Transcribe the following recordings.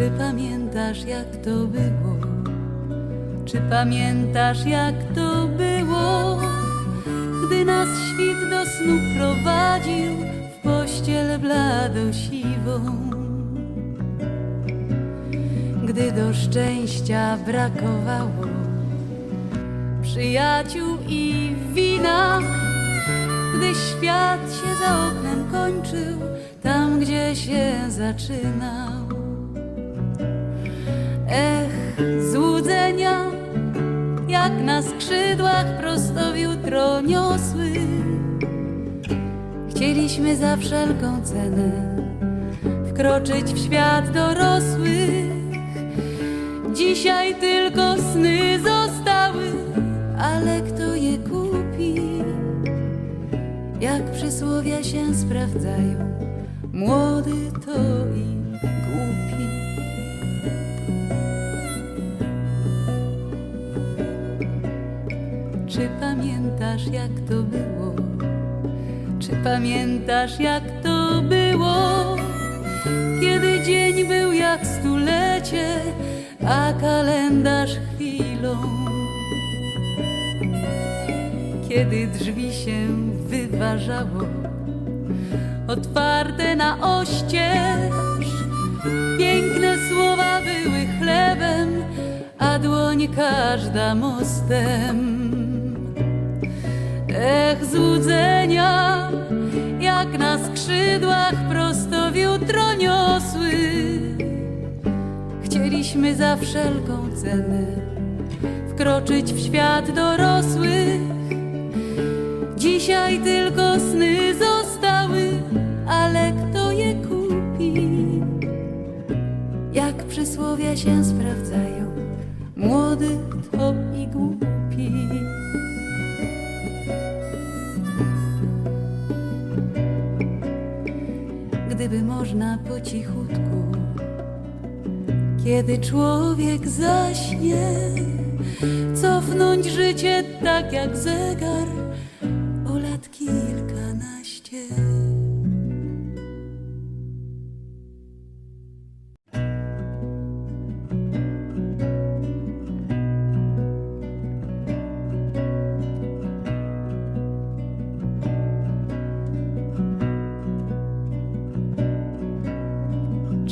Czy pamiętasz jak to było? Czy pamiętasz jak to było? Gdy nas świt do snu prowadził w pościel blado siwą. Gdy do szczęścia brakowało przyjaciół i wina, gdy świat się za oknem kończył, tam gdzie się zaczynał. Jak na skrzydłach prosto w jutro niosły. Chcieliśmy za wszelką cenę wkroczyć w świat dorosły. Dzisiaj tylko sny zostały, ale kto je kupi? Jak przysłowia się sprawdzają, młody to i głupi. Czy pamiętasz jak to było? Czy pamiętasz jak to było? Kiedy dzień był jak stulecie, a kalendarz chwilą. Kiedy drzwi się wyważało, otwarte na oścież, piękne słowa były chlebem, a dłoń każda mostem. Ech, złudzenia, jak na skrzydłach prosto w jutro niosły. Chcieliśmy za wszelką cenę wkroczyć w świat dorosły. Dzisiaj tylko sny zostały, ale kto je kupi? Jak przysłowia się sprawdzają, młody to i głupi. Gdyby można po cichutku, kiedy człowiek zaśnie, cofnąć życie tak jak zegar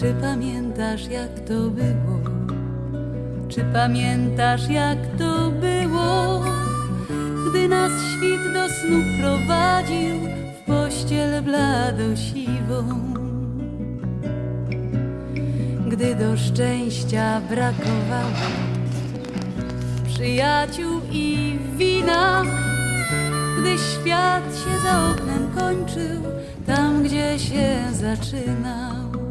Czy pamiętasz jak to było? Czy pamiętasz jak to było? Gdy nas świt do snu prowadził w pościel blado siwą. Gdy do szczęścia brakowało przyjaciół i wina, gdy świat się za oknem kończył, tam gdzie się zaczynał.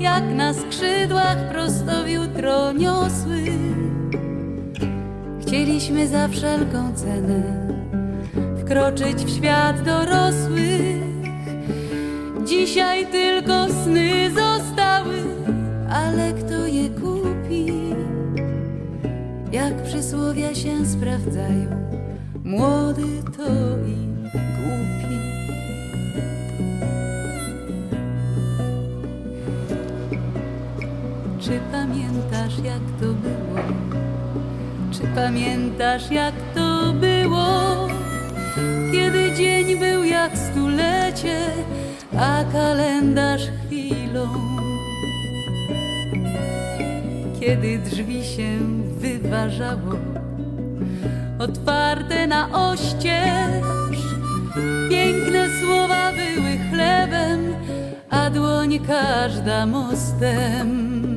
Jak na skrzydłach prosto w jutro niosły. Chcieliśmy za wszelką cenę wkroczyć w świat dorosły. Dzisiaj tylko sny zostały, ale kto je kupi? Jak przysłowia się sprawdzają, młody to i głupi. Czy pamiętasz jak to było? Czy pamiętasz jak to było? Kiedy dzień był jak stulecie, a kalendarz chwilą. Kiedy drzwi się wyważało, otwarte na oścież, piękne słowa były chlebem, a dłoń każda mostem.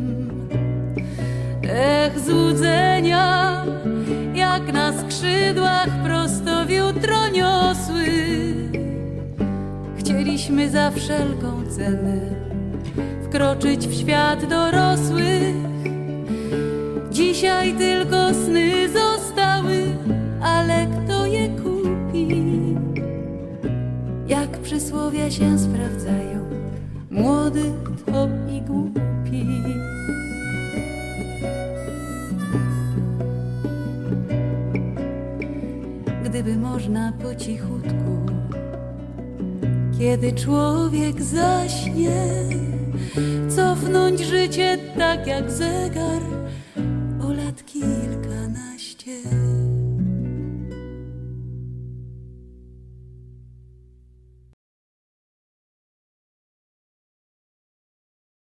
Ech, złudzenia, jak na skrzydłach prosto w jutro niosły. Chcieliśmy za wszelką cenę wkroczyć w świat dorosłych. Dzisiaj tylko sny zostały, ale kto je kupi? Jak przysłowia się sprawdzają, młody to i głupi. gdyby można po cichutku. Kiedy człowiek zaśnie, cofnąć życie tak jak zegar o lat kilkanaście.